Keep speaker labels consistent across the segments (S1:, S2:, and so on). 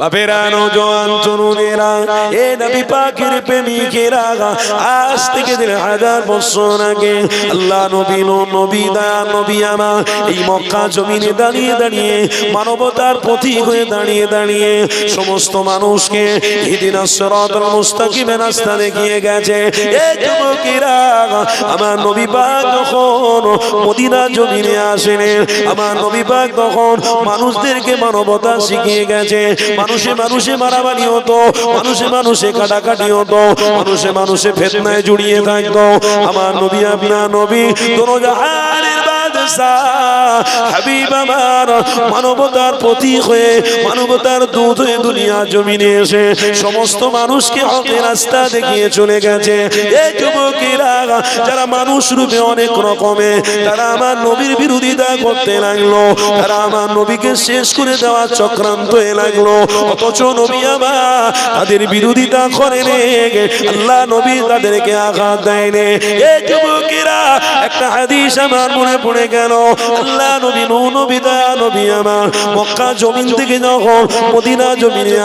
S1: বাপেরা নজওয়ান তরুণেরা এ নবী পাকের প্রেমিকেরা আজ থেকে দিন হাজার বছর আগে আল্লাহ নবী নবী দয়া নবী আমার এই মক্কা জমিনে দাঁড়িয়ে দাঁড়িয়ে মানবতার প্রতীক হয়ে দাঁড়িয়ে দাঁড়িয়ে সমস্ত মানুষকে হিদিনা সিরাতাল মুস্তাকিমে রাস্তা দেখিয়ে গেছে। এ যুবকেরা আমার নবী পাক যখন মদিনা জমিনে আসেন আমার নবী পাক তখন মানুষদেরকে মানবতা শিখিয়ে গেছে। মানুষে মানুষে মারামারি হতো মানুষে মানুষে কাটাকাটি হতো মানুষে মানুষে ফেতনায় জড়িয়ে থাকতো। আমার নবী আপনার নবী দোনো জাহানের হাবিব আমার মানবতার প্রতীক হয়ে মানবতার দুধ হয়ে দুনিয়া জমিনে এসে সমস্ত মানুষকে হকের রাস্তা দেখিয়ে চলে গেছে। এই যুবকেরা যারা মানুষ রূপে অনেক রকমে তারা আমার নবীর বিরোধিতা করতে লাগল। তারা আমার নবীকে শেষ করে দেওয়ার চক্রান্ত লাগল। অথচ নবী আমার তাদের বিরোধিতা আল্লাহ নবী তাদেরকে আঘাত যুবকেরা, একটা হাদিস আমার মনে পড়ে গেল। আল্লাহ নবী নবী নবী আমার মক্কা জমিন থেকে যখন মদিনা জমিনে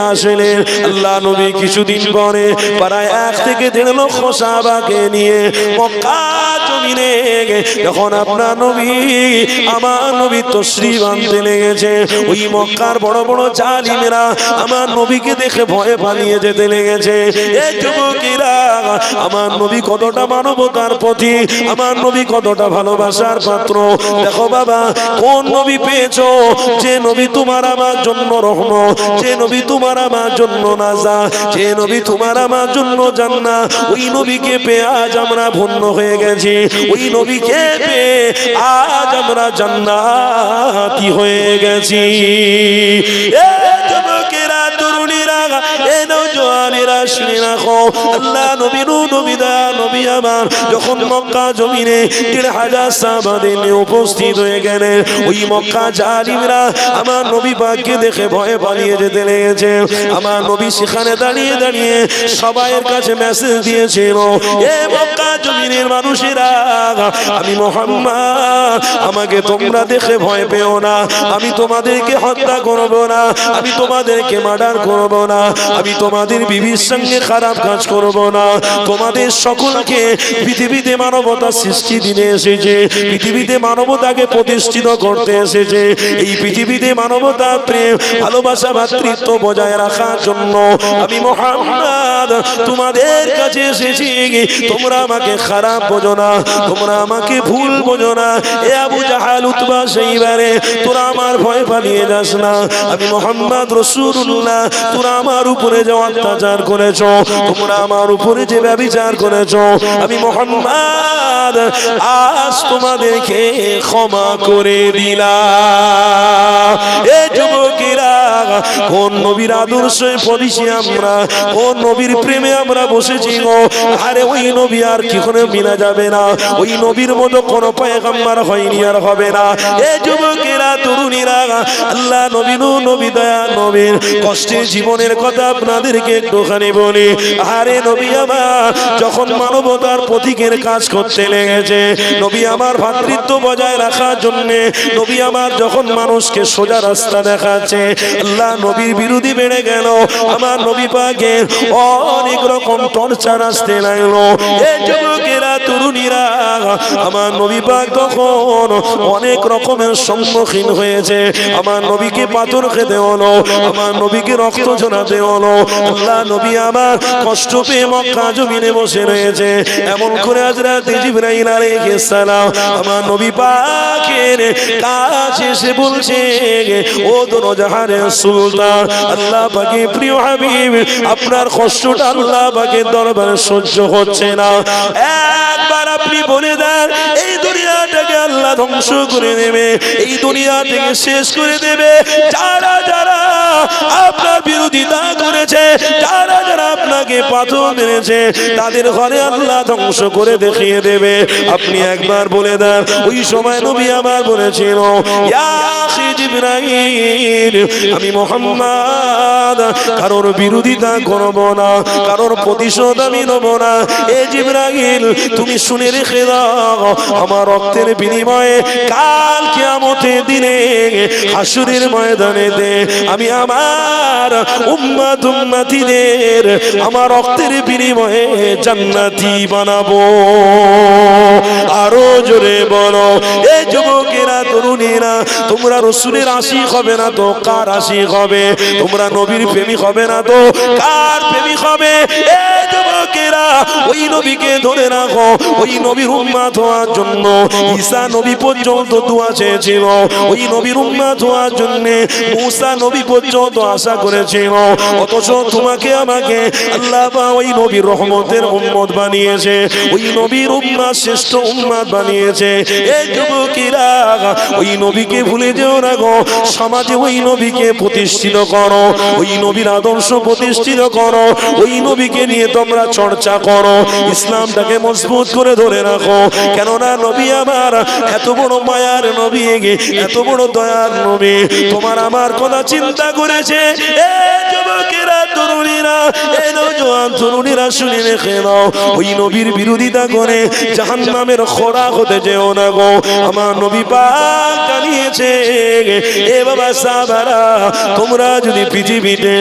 S1: আল্লাহ নবী কিছুদিন পরে প্রায় এক থেকে দেড় লক্ষ সাহাবাকে নিয়ে মক্কা জমিনে যখন আপনার নবী, আমার নবী তশ্রী বানতে লেগেছে, ওই মক্কার বড় বড় জালিমেরা আমার নবীকে দেখে ভয়ে পালিয়ে যেতে লেগেছে। আমার নবী কতটা মানবতার প্রতি, আমার নবী কতটা ভালোবাসার পাত্র। দেখো বাবা, কোন নবী পেয়েছ? যে নবী তোমার আমার জন্য রহম, যে নবী তোমার আমার জন্য নাজা, যে নবী তোমার আমার জন্য জান্না ওই নবীকে পেয়ে আজ আমরা ভন্য হয়ে গেছি। ওই নবীকে পেয়ে আজ আমরা জান্নাতি হয়ে গেছি। যুবকেরা তরুণীরা এ নওজোয়ানেরা শুনে রাখো। আল্লাহ নবী নূ নবী আমার। যখন মক্কা জমিনে দেড় হাজার উপস্থিত হয়ে গেলেন, ওই মক্কা আমার নবী পাককে দেখে ভয়ে পালিয়ে যেতে লেগেছে। আমার নবী সেখানে দাঁড়িয়ে দাঁড়িয়ে সবাইয়ের কাছে মেসেজ দিয়েছিল, এ মক্কা জমিনের মানুষেরা, আমি মোহাম্মদ, আমাকে তোমরা দেখে ভয় পেও না। আমি তোমাদেরকে হত্যা করব না। আমি তোমাদেরকে মার্ডার করব না। আমি তোমাদের বিবির সঙ্গে খারাপ কাজ করব না। তোমাদের সকলকে পৃথিবীতে মানবতা সৃষ্টি দিনে এসেছে। পৃথিবীতে মানবতাকে প্রতিষ্ঠিত করতে এসেছে। এই পৃথিবীতে মানবতা, প্রেম, ভালোবাসা, ভাতৃত্ব বজায় রাখার জন্য আমি মোহাম্মদ তোমাদের কাছে এসেছি। তোমরা আমাকে খারাপ বোঝো না, তোমরা আমাকে ভুল বোঝো না। এ আবু জাহাল উতবা সেইবারে, তোরা আমার ভয় পালিয়ে যাস না। আমি মোহাম্মদ রসুল্লাহ তোরা আমার উপরে যে অত্যাচার করেছ, তোমরা আমার উপরে যে ব্যবচার করেছ, আমি মোহাম্মদ আজ তোমাদেরকে ক্ষমা করে দিলাম। কোন নবীর আদর্শে পড়িছি আমরা, কোন নবীর প্রেমে আমরা বসেছি গো? আরে ওই নবী আর কি করে মিলা যাবে না। ওই নবীর মতো কোন পয়গম্বর হয়নি আর হবে না। এ যুবকেরা, তরুণীরা, আল্লাহ নবী নু নবী দয়া, নবীর কষ্টের জীবনের কথা আপনাদেরকে একটুখানি বলি। আরে নবী আমার, যখন মানবতার প্রতীকের কাজ করতে লেগেছে, নবী আমার ভাতৃত্ব বজায় রাখার জন্য, নবী আমার যখন মানুষকে সোজা রাস্তা দেখাচ্ছে, আল্লাহ নবীর বিরোধী বেড়ে গেল, আমার নবী পাকের অনেক রকম টর্চার আসতে লাগল। তরুণীরা, আমার নবী পাক তখন অনেক রকমের সম্মুখীন হয়েছে। আমার নবীকে পাথর খেতে হলো, আমার নবীকে রক্ত ঝরাতে হলো আল্লাহ নবী আমার কষ্ট পেয়ে মক্কা জমিনে বসে রয়েছে। এমন করে হযরত জিবরাইল আলাইহিস সালাম আমার নবী পাকের কাছে এসে বলছে ও দোনো জাহানের সুলতান, আল্লাহ পাকে প্রিয় হাবিব, আপনার কষ্টটা আল্লাহ পাকের দরবারে সহ্য হচ্ছে না। একবার আপনি বলে দেন, এই দুনিয়াটাকে আল্লাহ ধ্বংস করে দেবে, এই দুনিয়া থেকে শেষ করে দেবে। যারা যারা আপনার বিরোধিতা করেছে যারা যারা আপনাকে পাথর মেরেছে, তাদের ঘরে আল্লাহ ধ্বংস করে দেখিয়ে দেবে। আপনি একবার বলে দেন, ওই সময় নবী আবার বলেছিল আমি মোহাম্মদ, কারোর বিরোধিতা করব না, কারোর প্রতিশোধ আমি নেব না। এ জিবরাইল, তুমি শুনে রেখে দাও, আমার রক্তের বিনিময়ে কাল কিয়ামতের দিনে হাসুরের ময়দানে দে আমি আমার উম্মাত উম্মাতিদের আমার রক্তের বিনিময়ে জান্নাতি বানাবো। আরও জোরে বলো এই যুবকেরা, তরুণীরা, তোমরা রসুলের আশিক হবে না তো? কার আশিক হবে? তোমরা নবীর প্রেমিক হবে না তো? কার প্রেমিক হবে? এই যুবকেরা, ওই নবীকে ধরে রাখো। ওই নবীর উম্মাত হওয়ার জন্য, ঈসা নবী পর্যন্ত দোয়া চেয়েছিল। ওই নবীর উম্মাত হওয়ার জন্য, মুসা নবী পর্যন্ত আশা করেছিল। অথচ তোমাকে আমাকে আল্লাহ বা ওই নবীর রহমতের উম্মত বানিয়েছে, ওই নবীর উম্মাত শ্রেষ্ঠ উম্মাত বানিয়েছে। ওই নবীকে ভুলে যেও না গো, সমাজে ওই নবীকে প্রতিষ্ঠিত করো, ওই নবীর আদর্শ প্রতিষ্ঠিত করো, ওই নবীকে নিয়ে তোমরা চর্চা করো, ইসলামটাকে মজবুত করে ধরে রাখো। কেননা নবী আমার এত বড় মায়ার নবী এত বড় দয়ার নবী। তোমার আমার কথা চিন্তা করেছে। এ যুবকেরা তরুণীরা তরুণীরা রেখে ওই নবীর বিরোধিতা করে হতে যেও না গো। আমার নবী পাক জানিয়েছে, এ বাবা তোমরা যদি পৃথিবীতে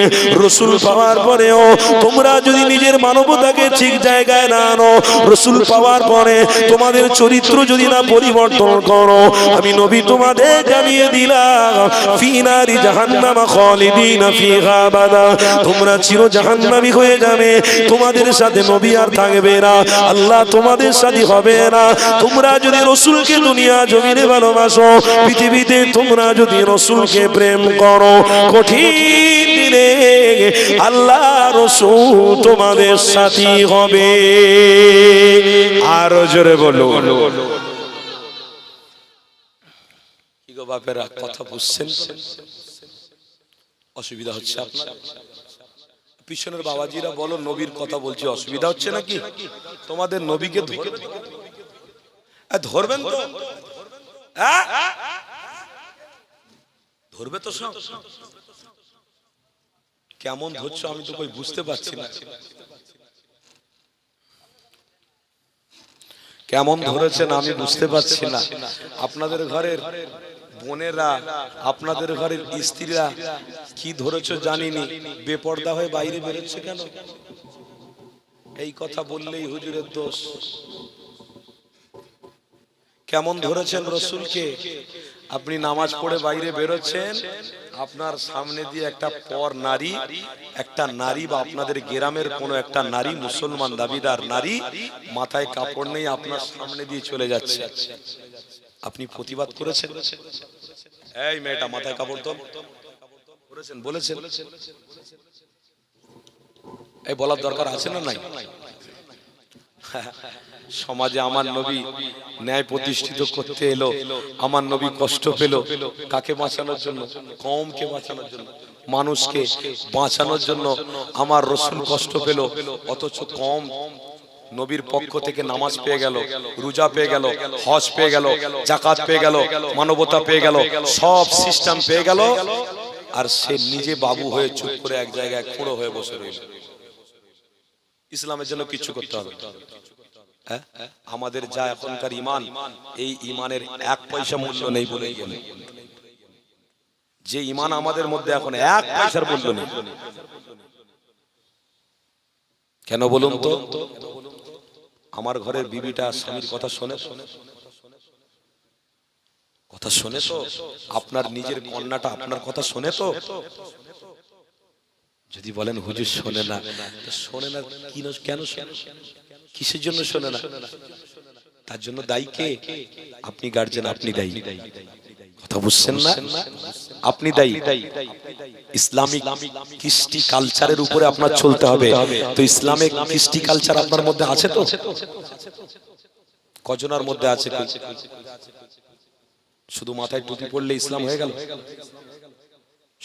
S1: রসুল পাওয়ার পরেও, তোমরা যদি নিজের মানবতাকে ঠিক জায়গায় না আনো, রসুল পাওয়ার পরে তোমাদের চরিত্র যদি না পরিবর্তন করো, আমি নবী তোমাদের জানিয়ে দিলাম, ফিনারি ফিহা আবাদা। তোমরা চির জাহান্নামী হয়ে যাবে। তোমাদের সাথে নবী আর থাকবে না। আল্লাহ তোমাদের সাথে হবে না। তোমরা যদি রসুলকে দুনিয়া জমিনে ভালোবাসো, পৃথিবীতে তোমরা যদি রসুলকে প্রেম করো, কঠিন দিনে আল্লাহ রসুল তোমাদের সাথী হবে। আরও জোরে বলো। বাপেরা, কথা বুঝছেন অসুবিধা হচ্ছে আপনার? পিছনের বাবাজিরা বলো, নবীর কথা বলছি, অসুবিধা হচ্ছে নাকি? তোমাদের নবীকে ধরবেন তো? ধরবে তো সব? কেমন ধরছো আমি তো কই বুঝতে পারছি না। কেমন ধরেছেন আমি বুঝতে পারছি না। আপনাদের ঘরের বোনেরা, আপনাদের ঘরের স্ত্রীরা কি ধরেছ জানিনি? বেপর্দা হয়ে বাইরে বেরোচ্ছে কেন? এই কথা বললেই হুজুরের দোষ। কেমন ধরেছেন রসুলকে? আপনি নামাজ পড়ে বাইরে বেরোচ্ছেন, আপনার সামনে দিয়ে একটা পর নারী, একটা নারী বা আপনাদের গ্রামের কোনো একটা নারী, মুসলমান দাবিদার নারী, মাথায় কাপড় নেই আপনার সামনে দিয়ে চলে যাচ্ছে। আপনি প্রতিবাদ করেছেন? এই মেয়েটা মাথায় কাপড় তো করেছেন, বলেছেন। এই বলার দরকার আছে না নাই? সমাজে আমার নবী ন্যায় প্রতিষ্ঠিত করতে এলো, আমার নবী কষ্ট পেল। কাকে বাঁচানোর জন্য? কমকে বাঁচানোর জন্য। মানুষকে বাঁচানোর জন্য আমার রসুল কষ্ট পেল, অথচ কম নবীর পক্ষ থেকে নামাজ পেয়ে গেল রোজা পেয়ে গেল হজ পেয়ে গেল জাকাত পেয়ে গেল মানবতা পেয়ে গেল সব সিস্টেম পেয়ে গেল আর সে নিজে বাবু হয়ে চুপ করে এক জায়গায় খুঁড়ো হয়ে বসে রইল ইসলামের জন্য কিছু করতে হবে হ্যাঁ? আমাদের যা এখনকার ইমান এই ইমানের এক পয়সা মূল্য নেই বলে গেলে যে ইমান আমাদের মধ্যে এখন এক পয়সার মূল্য নেই কেন বলুন তো আমার ঘরের বিবিটা স্বামীর কথা শোনে? কথা শোনে তো? আপনার নিজের কন্যাটা আপনার কথা শোনে তো? যদি বলেন হুজুর শোনে না শোনে না কেন শোনে? কিসের জন্য শোনে না? তার জন্য দায়ী কে? আপনি গার্জেন আপনি দায়ী। কথা বুঝছেন না? আপনি দায়ী। ইসলামিক কৃষ্টি কালচারের উপরে আপনার চলতে হবে। তো ইসলামিক কৃষ্টি কালচার আপনার মধ্যে আছে তো? কজনার মধ্যে আছে? শুধু মাথায় টুপি পড়লে ইসলাম হয়ে গেল?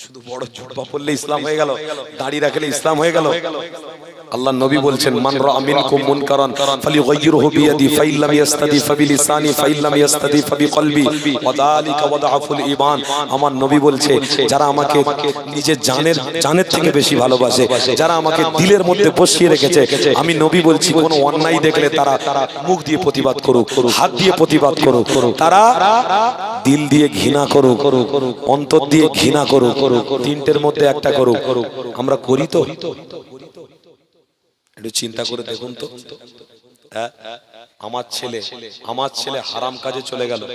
S1: শুধু বড় জুব্বা পড়লে ইসলাম হয়ে গেল, দাড়ি রাখলে ইসলাম হয়ে গেল। আল্লাহ নবী বলছেন, মান রা মিনকুম মুনকারান ফালিগাইয়িরহু বিয়াদি ফাইল লাম ইয়াস্তাদি ফাবিলিসানি ফাইল লাম ইয়াস্তাদি ফাবিকলবি ওয়া যালিকা ওয়াদাফুল ঈমান। আমার নবী বলছে, যারা আমাকে নিজের জানের জানের থেকে বেশি ভালোবাসে, যারা আমাকে দিলের মধ্যে বসিয়ে রেখেছে, আমি নবী বলছি, কোনো অন্যায় দেখলে তারা মুখ দিয়ে প্রতিবাদ করুক, হাত দিয়ে প্রতিবাদ করুক, তারা দিল দিয়ে ঘৃণা করো করো অন্তর দিয়ে ঘৃণা করো করো তিনটের মধ্যে একটা করো আমরা করি তো? একটু চিন্তা করে দেখুন তো। হ্যাঁ? আমার ছেলে আমার ছেলে হারাম কাজে চলে গেল।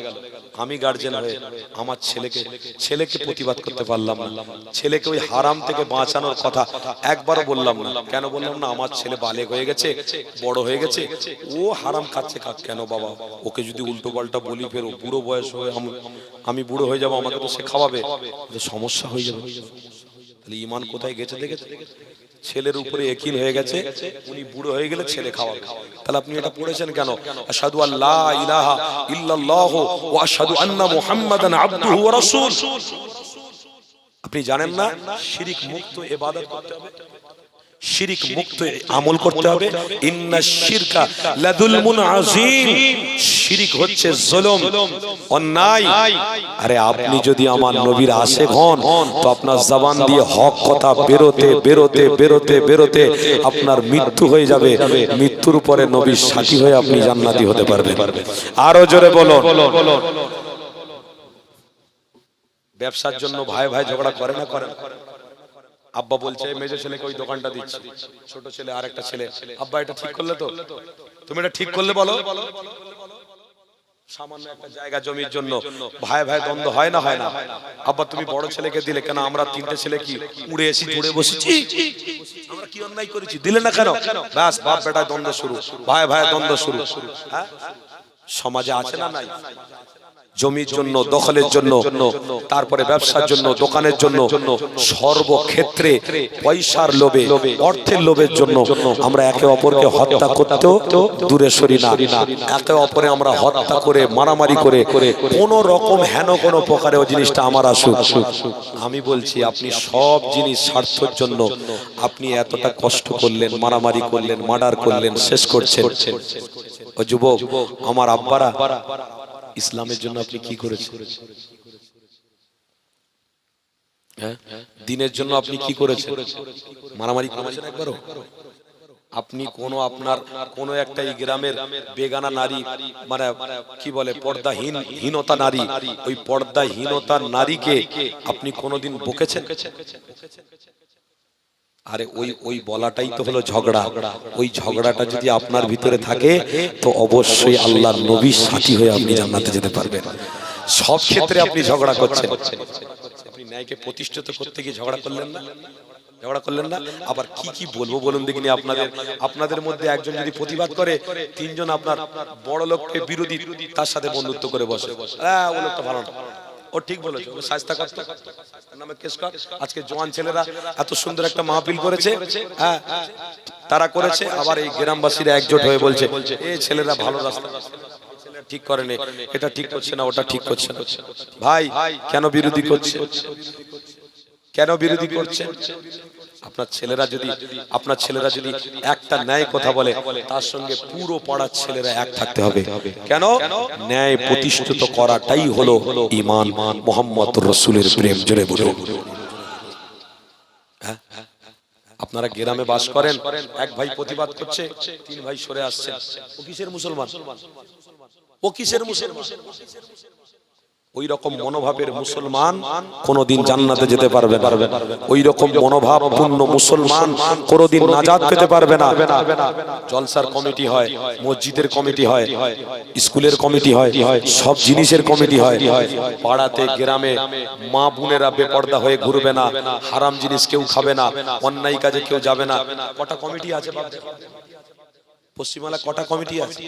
S1: আমি গার্জেন হয়ে আমার ছেলেকে ছেলেকে প্রতিবাদ করতে পারলাম না। ছেলেকে ওই হারাম থেকে বাঁচানোর কথা একবারও বললাম না। কেন বললাম না? আমার ছেলে বালেক হয়ে গেছে বড় হয়ে গেছে। ও হারাম খাচ্ছে খাক কেন বাবা? ওকে যদি উল্টো পাল্টা বলি ফেরো বুড়ো বয়স হয়ে আমি- বুড়ো হয়ে যাব আমাকে তো সে খাওয়াবে। সমস্যা হয়ে যাবে। তাহলে ইমান কোথায় গেছে দেখেছে? ছেলের উপরে একিল হয়ে গেছে উনি বুড়ো হয়ে গেলে ছেলে খাওয়াবে। তাহলে আপনি এটা পড়েছেন কেন? আশহাদু আল্লাহ ইলাহা ইল্লাল্লাহ ওয়া আশহাদু আন্না মুহাম্মাদান আবদুহু ওয়া রাসূল। আপনি জানেন না শিরিক মুক্ত ইবাদত করতে হবে। শিরিক মুক্ত আমল করতে হবে। ইন্না শিরকা লাদুলমুন আযীম। শিরিক হচ্ছে জুলুম অন্যায়। আরে আপনি যদি আমার নবীর আশেক হন তো আপনার জবান দিয়ে হক কথা বেরোতে বেরোতে বেরোতে বেরোতে আপনার মৃত্যু হয়ে যাবে। মৃত্যুর পরে নবীর সাথী হয়ে আপনি জান্নাতি হতে পারবেন। আরও জোরে বলো ব্যবসার জন্য ভাই ভাই ঝগড়া করে না করে? আব্বা বলছে মেজো ছেলেকে ওই দোকানটা দিচ্ছে। ছোট ছেলে আর একটা ছেলে আব্বা এটা ঠিক করলে তো? তুমি এটা ঠিক করলে বলো। সামান্য একটা জায়গা জমির জন্য। ভাই ভাই দ্বন্দ্ব হয় না হয় না। আব্বা তুমি বড় ছেলেকে দিলে কেন? আমরা তিনটে ছেলে কি উড়ে এসি ধরে বসেছি। আমরা কি অন্যায় করেছি? দিলে না কেন? ব্যাস বাপ বেটায় দ্বন্দ্ব শুরু। ভাই ভাই দ্বন্দ্ব শুরু। হ্যাঁ? সমাজে আছে না নাই? জমির জন্য, দখলের জন্য, তারপরে ব্যবসার জন্য, দোকানের জন্য, সর্বক্ষেত্রে পয়সার লোভে, অর্থের লোভের জন্য আমরা একে অপরকে হত্যা করতেও দূরে সরি না। একে অপরে আমরা হত্যা করে, মারামারি করে, কোন রকম হেন কোনো প্রকারে ওই জিনিসটা আমার আসুক। আমি বলছি, আপনি সব জিনিস স্বার্থের জন্য আপনি এতটা কষ্ট করলেন, মারামারি করলেন, মার্ডার করলেন, শেষ করছেন। যুবক, আমার আব্বারা ইসলামের জন্য আপনি কি করেছেন? হ্যাঁ? দিনের জন্য আপনি কি করেছেন? মারামারি করেছেন একবারও? আপনি কোন আপনার কোন একটা গ্রামের বেগানা নারী মানে কি বলে, পর্দাহীন, হীনতা নারী, ওই পর্দাহীনতা নারীকে আপনি কোনোদিন বকেছেন? আরে ওই ওই বলাটাই তো হলো ঝগড়া। ওই ঝগড়াটা যদি আপনার ভিতরে থাকে তো অবশ্যই আল্লাহর নবীর সাথী হয়ে আপনি জান্নাতে যেতে পারবেন। সব ক্ষেত্রে আপনি ঝগড়া করছেন। আপনি ন্যায়কে প্রতিষ্ঠিত করতে গিয়ে ঝগড়া করলেন না? ঝগড়া করলেন না? আবার কি কি বলব বলুন দেখিনি আপনাদের? আপনাদের মধ্যে একজন যদি প্রতিবাদ করে তিনজন আপনার বড় লোককে বিরোধী তার সাথে বন্ধুত্ব করে বসে। হ্যাঁ ও লোকটা ভালো না। ও ঠিক বলেছে ও সাজতা নামে কেস কর আজকে জওয়ান ছেলেরা এত সুন্দর একটা মাহফিল করেছে হ্যাঁ তারা করেছে, আবার এই গ্রামবাসীরা একজোট হয়ে বলছে এই ছেলেরা ভালো রাস্তা। ঠিক করেনি, এটা ঠিক করছে না, ওটা ঠিক করছে না। ভাই, কেন বিরোধী করছে? কেন বিরোধী করছে? আপনার ছেলেরা যদি আপনার ছেলেরা যদি একটা ন্যায় কথা বলে, তার সঙ্গে পুরো পাড়ার ছেলেরা এক থাকতে হবে। কেন? ন্যায় প্রতিষ্ঠিত করাটাই হলো ইমান। মোহাম্মদ রসুলের প্রেম, জোরে বলুন। হ্যাঁ? আপনারা গ্রামে বাস করেন, এক ভাই প্রতিবাদ করছে, তিন ভাই সরে আসছে। ও কিসের মুসলমান? ও কিসের মুসলমান? ওই রকম মনোভাবের মুসলমান কোনোদিন জান্নাতে যেতে পারবে না। ওই রকম মনোভাব পূর্ণ মুসলমান কোনোদিন নাজাত পেতে পারবে না। জলসার কমিটি হয় মসজিদের কমিটি হয় স্কুলের কমিটি হয় সব জিনিসের কমিটি হয়। পাড়াতে গ্রামে মা বোনেরা বেপর্দা হয়ে ঘুরবে না হারাম জিনিস কেউ খাবে না অন্যায় কাজে কেউ যাবে না। কটা কমিটি আছে? পশ্চিমবাংলা কটা কমিটি আছে?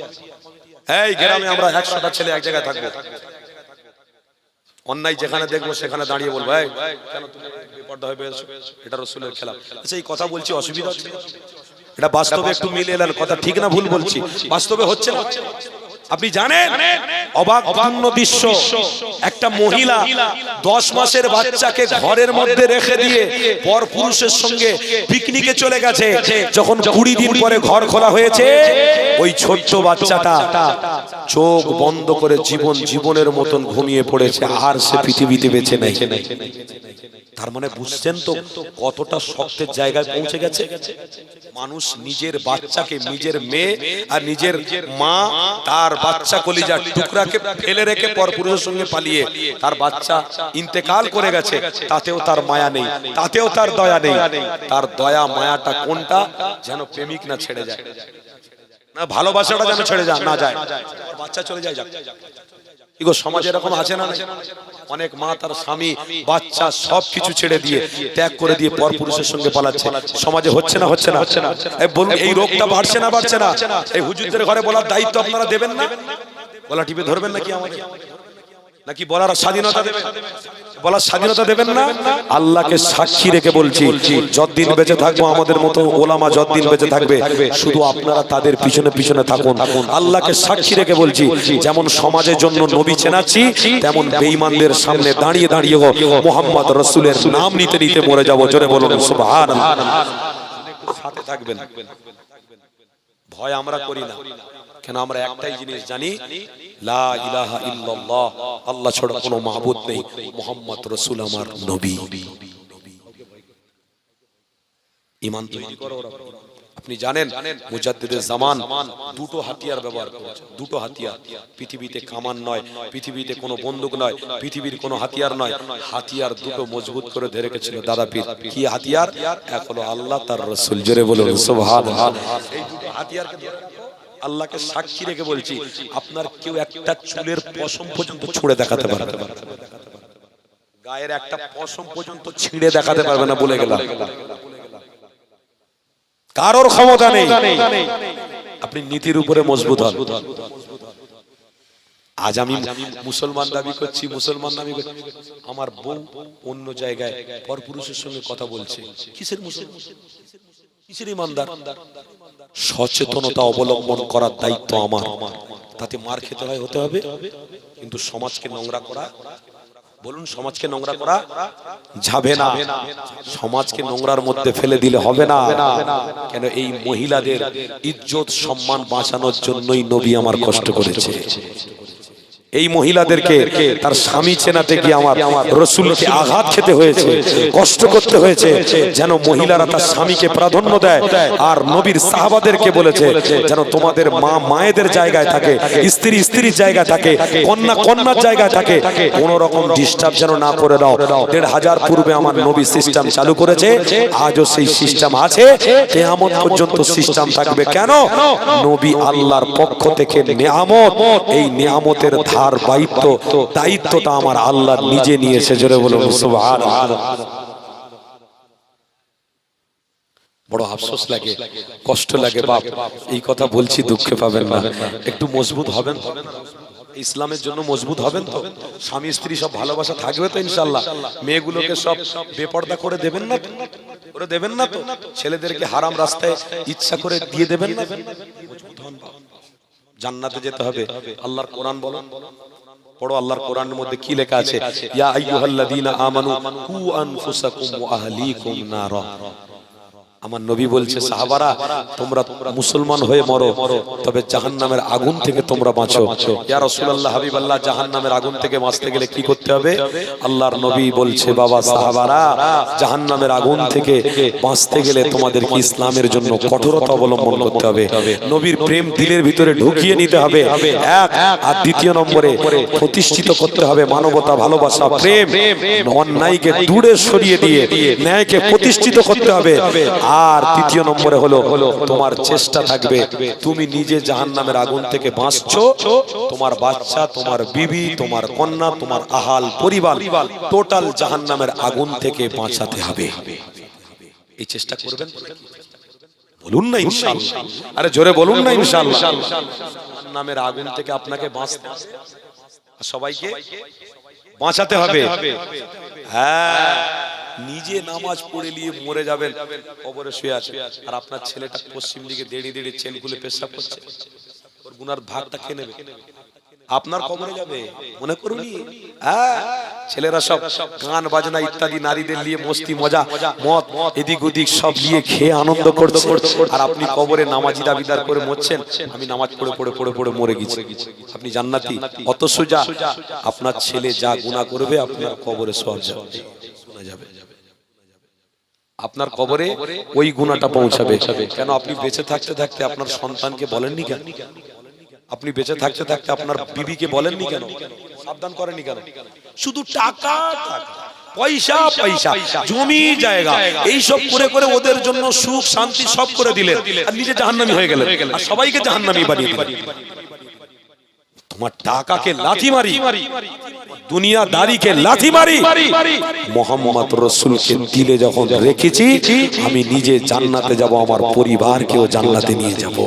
S1: এই গ্রামে আমরা একশোটা ছেলে এক জায়গায় থাকব। অন্যায় যেখানে দেখব সেখানে দাঁড়িয়ে বলব এই কেন তুমি বেপর্দা হয়ে বেরোছো এটা রসুলের খেলা। আচ্ছা এই কথা বলছি অসুবিধা এটা বাস্তবে একটু মিলে এলেন কথা ঠিক না ভুল বলছি। বাস্তবে হচ্ছে না? আপনি জানেন? অবাক দৃশ্য একটা মহিলা দশ মাসের বাচ্চাকে ঘরের মধ্যে রেখে দিয়ে পর পুরুষের সঙ্গে পিকনিকে চলে গেছে। যখন কুড়ি দিন পরে ঘর খোলা হয়েছে ওই ছোট্ট বাচ্চাটা চোখ বন্ধ করে জীবন জীবনের মতন ঘুমিয়ে পড়েছে আর সে পৃথিবীতে বেঁচে নেই। তার মানে বুঝছেন তো কতটা শক্তের জায়গায় পৌঁছে গেছে? মানুষ নিজের বাচ্চাকে নিজের মেয়ে আর নিজের মা তার বাচ্চা কলিজার টুকরাকে ফেলে রেখে পর পুরুষের সঙ্গে পালিয়ে তার বাচ্চা ইন্তেকাল করে গেছে তাতেও তার মায়া নেই তাতেও তার দয়া নেই। তার দয়া মায়াটা কোনটা? যেন প্রেমিক না ছেড়ে যায়। না ভালোবাসাটা যেন ছেড়ে যায় না যায়। বাচ্চা চলে যায় যাক। সমাজে এরকম আছে না? অনেক মা তার স্বামী, বাচ্চা সব কিছু ছেড়ে দিয়ে ত্যাগ করে দিয়ে পর পুরুষের সঙ্গে পালাচ্ছে। সমাজে হচ্ছে না হচ্ছে না। হচ্ছে না বলুন, এই রোগটা বাড়ছে না বাড়ছে না। এই হুজুরদের ঘরে বলার দায়িত্ব আপনারা দেবেন না? বলা টিপে ধরবেন নাকি আমাকে? নাকি বলার স্বাধীনতা দেবেন? বলার স্বাধীনতা দেবেন না। আল্লাহকে সাক্ষী রেখে বলছি, যতদিন বেঁচে থাকব আমাদের মতো ওলামা যতদিন বেঁচে থাকবে, শুধু আপনারা তাদের পিছনে পিছনে থাকুন। আল্লাহকে সাক্ষী রেখে বলছি, যেমন সমাজের জন্য নবী চেনাচ্ছি, তেমন বেঈমানদের সামনে দাঁড়িয়ে দাঁড়িয়ে মোহাম্মদ রসুলের নাম নিতে নিতে মরে যাব। জোরে বলুন, সুবহানাল্লাহ। সাথে থাকবেন। ভয় আমরা করি না। কেন আমরা একটাই জিনিস জানি লা ইলাহা ইল্লাল্লাহ আল্লাহ ছাড়া কোনো মাহবুদ নেই মোহাম্মদ রসুল আমার নবী। ইমান তৈরি করো আপনি জানেন মুজাদ্দিদের জামান দুটো হাতিয়ার ব্যবহার করেছে। দুটো হাতিয়ার। পৃথিবীতে কামান নয় পৃথিবীতে কোনো বন্দুক নয় পৃথিবীর কোনো হাতিয়ার নয়। হাতিয়ার দুটো মজবুত করে ধরে রেখেছিল দাদা পীর। কি হাতিয়ার? এক হলো আল্লাহ তার রসুল জোরে বলুন সুবহানাল্লাহ। এই দুটো হাতিয়ারকে। আল্লাহকে সাক্ষী রেখে বলছি আপনার কেউ একটা চুলের পশম পর্যন্ত ছুঁড়ে দেখাতে পারবে গায়ের একটা পশম পর্যন্ত ছিঁড়ে দেখাতে পারবে না বলে গেলাম। কারোর ক্ষমতা নেই। আপনি নীতির উপরে মজবুত হন। আজ আমি মুসলমান দাবি করছি মুসলমান দাবি করছি। আমার বউ অন্য জায়গায় পরপুরুষের সঙ্গে কথা বলছে। কিসের মুসলমান? কিসের ইমানদার? সচেতনতা অবলম্বন করার দায়িত্ব আমার। তাতে মার খেতে হয়, হতে হবে। কিন্তু সমাজকে নোংরা করা, বলুন, সমাজকে নোংরা করা যাবে না। সমাজকে নোংরার মধ্যে ফেলে দিলে হবে না। কেন এই মহিলাদের ইজ্জত, সম্মান বাঁচানোর জন্যই নবী আমার কষ্ট করেছে। এই মহিলাদেরকে তার স্বামী চেনাতে গিয়ে আমার রসুলকে আঘাত খেতে হয়েছে কষ্ট করতে হয়েছে যেন মহিলারা তার স্বামীকে প্রাধান্য দেয় আর নবীর সাহাবাদেরকে বলেছে যেন তোমাদের মা মায়েদের জায়গায় থাকে স্ত্রী স্ত্রীর জায়গায় থাকে কন্যা কন্যার জায়গায় থাকে কোন রকম ডিস্টার্ব যেন না করে দাও। দেড় হাজার পূর্বে আমার নবী সিস্টেম চালু করেছে আজও সেই সিস্টেম আছে কেয়ামত পর্যন্ত সিস্টেম থাকবে কেন? নবী আল্লাহর পক্ষ থেকে নেয়ামত এই নেয়ামতের ধার দায়িত্ব, দায়িত্বটা আমার আল্লাহ নিজে নিয়েছে, জোরে সুবহানাল্লাহ। বড় আফসোস লাগে, কষ্ট লাগে, বাপ, এই কথা বলছি, দুঃখে পাবেন না। একটু মজবুত হবেন? ইসলামের জন্য মজবুত হবেন তো? স্বামী, স্ত্রী সব ভালোবাসা থাকবে তো ইনশাল্লাহ মেয়েগুলোকে সব বেপর্দা করে দেবেন না করে দেবেন না তো? ছেলেদেরকে হারাম রাস্তায় ইচ্ছা করে দিয়ে দেবেন না? মজবুত হন। জান্নাতে যেতে হবে। আল্লাহর কোরআন বলো। পড়ো আল্লাহর কোরআনের মধ্যে কি লেখা আছে। ইয়া আইয়ুহাল্লাযীনা আমানু কু আনফুসাকুম ওয়া আহলিকুম নারা। আমার নবী বলছে, সাহাবারা, তোমরা মুসলমান হয়ে মরো, তবে জাহান্নামের আগুন থেকে তোমরা বাঁচো। ইয়া রাসূলুল্লাহ, হাবিবাল্লাহ, জাহান্নামের আগুন থেকে বাঁচতে গেলে কি করতে হবে? আল্লাহর নবী বলছে, বাবা, সাহাবারা, জাহান্নামের আগুন থেকে বাঁচতে গেলে তোমাদেরকে ইসলামের জন্য কঠোরতা অবলম্বন করতে হবে। নবীর প্রেম দিলের ভিতরে ঢুকিয়ে নিতে হবে। এক, আর দ্বিতীয় নম্বরে প্রতিষ্ঠিত করতে হবে মানবতা, ভালোবাসা, প্রেম। অন্যায়কে দূরে সরিয়ে দিয়ে ন্যায়কে প্রতিষ্ঠিত করতে হবে। আর তৃতীয় নম্বরে হলো তোমার চেষ্টা থাকবে তুমি নিজে জাহান্নামের আগুন থেকে বাঁচছো তোমার বাচ্চা তোমার বিবি তোমার কন্যা তোমার আহাল পরিবার টোটাল জাহান্নামের আগুন থেকে বাঁচাতে হবে। এই চেষ্টা করবেন? বলুন না ইনশাআল্লাহ আরে জোরে বলুন না ইনশাআল্লাহ নামের আগুন থেকে আপনাকে বাঁচতে সবাইকে বাঁচাতে হবে। হ্যাঁ। নিজে নামাজ পড়ে নিয়ে মরে যাবেন, কবরে শুয়ে আছে আর আপনার ছেলেটা পশ্চিম দিকে দেড়ি দেড়ি চেনগুলো পেশাব করছে। ওর গুনার ভাগটা কে নেবে। আপনার কবরে যাবে, মনে করুনি? হ্যাঁ ছেলেরা সব গান বাজনা ইত্যাদি নারীদের নিয়ে মস্তি মজা, মদ, এদিক ওদিক সব নিয়ে খেয়ে আনন্দ করতে করতে আর আপনি কবরে নামাজি দাবিদার করে মরছেন, আমি নামাজ পড়ে পড়ে পড়ে পড়ে মরে গেছি। আপনি জান্নাতি, অত সোজা, আপনার ছেলে যা গুনাহ করবে আপনার কবরে সব যাবে। শোনা যাবে। আপনার কবরে ওই গুণাটা পৌঁছাবে। কেন আপনি বেঁচে থাকতে থাকতে আপনার সন্তানকে বলেননি কেন? আপনি বেঁচে থাকতে থাকতে আপনার বিবিকে বলেননি কেন? সাবধান করেননি কেন? শুধু টাকা, পয়সা পয়সা, জমি, জায়গা এই সব করে করে ওদের জন্য সুখ, শান্তি সব করে দিলেন আর নিজে জাহান্নামি হয়ে গেলেন। আর সবাইকে জাহান্নামি বানিয়ে তোমার টাকাকে লাথি মারি। দুনিয়া দাড়িকে লাথি মারি। মোহাম্মদ রসুলকে দিলে যখন রেখেছি, আমি নিজে জান্নাতে যাব, আমার পরিবারকেও জান্নাতে নিয়ে যাব।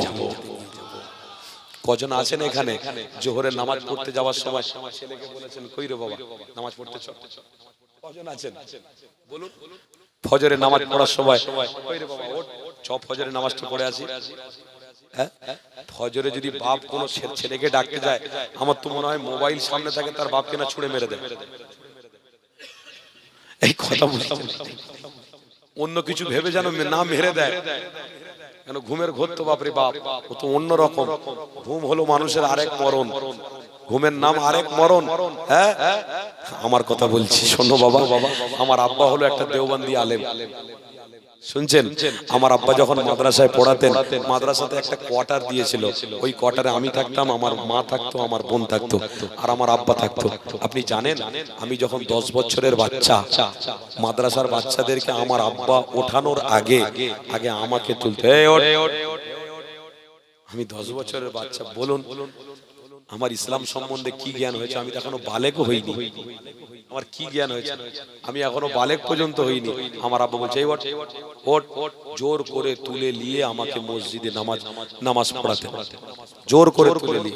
S1: কজন আছেন এখানে? জোহরের নামাজ পড়তে যাওয়ার সময়। ছেলেকে বলেছেন কই রে বাবা নামাজ পড়তে চ কজন আছেন? বলুন। ফজরের নামাজ পড়ার সময়। কই রে বাবা, ওঠ। চ, ফজরের নামাজটা পড়ে আসি। হ্যাঁ? ফজরে যদি বাপ কোনো ছেলেকে ডাকতে যায়, আমার তো মনে হয় মোবাইল সামনে থাকে, তার বাপকে না ছুড়ে মেরে দেয়। এই কথা বুঝতে অন্য কিছু ভেবে যেন না মেরে দেয়। কেন ঘুমের ঘোর তো বাপরে বাপ, ও তো অন্য রকম। ঘুম হলো মানুষের আরেক মরণ। ঘুমের নাম আরেক মরণ হ্যাঁ? আমার কথা বলছি, শোনো বাবা বাবা। আমার আব্বা হলো একটা দেওবন্দি আলেম। শুনছেন আমার আব্বা যখন মাদ্রাসায় পড়াতেন মাদ্রাসাতে একটা কোয়ার্টার দিয়েছিল ওই কোয়ার্টারে আমি থাকতাম আমার মা থাকতো আমার বোন থাকতো আর আমার আব্বা থাকতো আপনি জানেন আমি যখন দশ বছরের বাচ্চা মাদ্রাসার বাচ্চাদেরকে আমার আব্বা ওঠানোর আগে আগে আমাকে তুলতে "এই আমি দশ বছরের বাচ্চা বলুন আমার ইসলাম সম্বন্ধে কি জ্ঞান হয়েছে? আমি এখনও বালেকও হইনি। আমার কি জ্ঞান হয়েছে? আমি এখনও বালেক পর্যন্ত হইনি। আমার আব্বা বলছে "এই ওঠ, ওঠ ওঠ জোর করে তুলে নিয়ে আমাকে মসজিদে নামাজ নামাজ পড়াতে। জোর করে তুলে নিয়ে।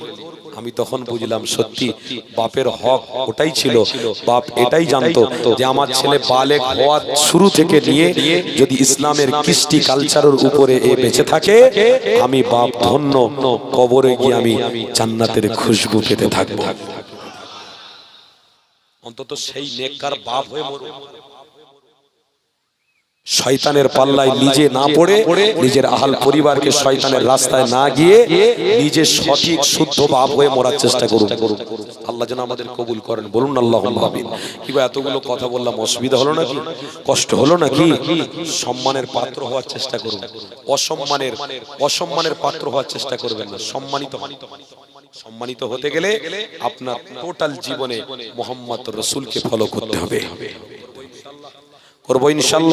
S1: আমি তখন বুঝলাম সত্যি বাপের হক ওটাই ছিল। বাপ এটাই জানতো যে আমার ছেলে বালেক হওয়ার শুরু থেকে নিয়ে যদি ইসলামের কৃষ্টি কালচারের উপরে এ বেঁচে থাকে আমি বাপ ধন্য। কবরে গিয়ে আমি জান্নাতের খুশবু পেতে থাকব। অন্তত সেই নেককার বাপ হয়ে মরুন শয়তানের পাল্লায় নিজে না পড়ে, নিজের আহাল পরিবারকে শয়তানের রাস্তায় না গিয়ে নিজে সঠিক, শুদ্ধ বাপ হয়ে মরার চেষ্টা করুন। আল্লাহ যেন আমাদের কবুল করেন। বলুন আল্লাহ আমিন। কিবা এতগুলো কথা বললাম, অসুবিধা হলো নাকি? কষ্ট হলো নাকি? সম্মানের পাত্র হওয়ার চেষ্টা করুন। অসম্মানের অসম্মানের পাত্র হওয়ার চেষ্টা করবেন না। সম্মানিত। সম্মানিত হতে গেলে আপনার টোটাল জীবনে মোহাম্মদ রসুলকে ফলো করতে হবে। করব ইনশাল্লাহ